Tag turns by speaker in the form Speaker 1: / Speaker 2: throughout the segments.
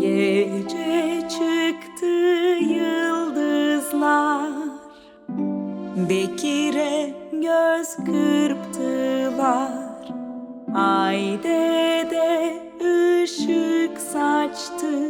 Speaker 1: Gece çıktı yıldızlar. Bekir'e göz kırptılar. Ay de ışık saçtı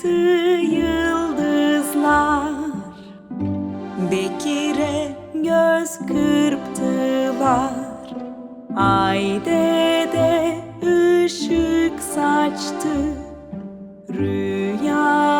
Speaker 1: çıktı yıldızlar. Bekir'e göz kırptılar. Ay de ışık saçtı. Rüyanı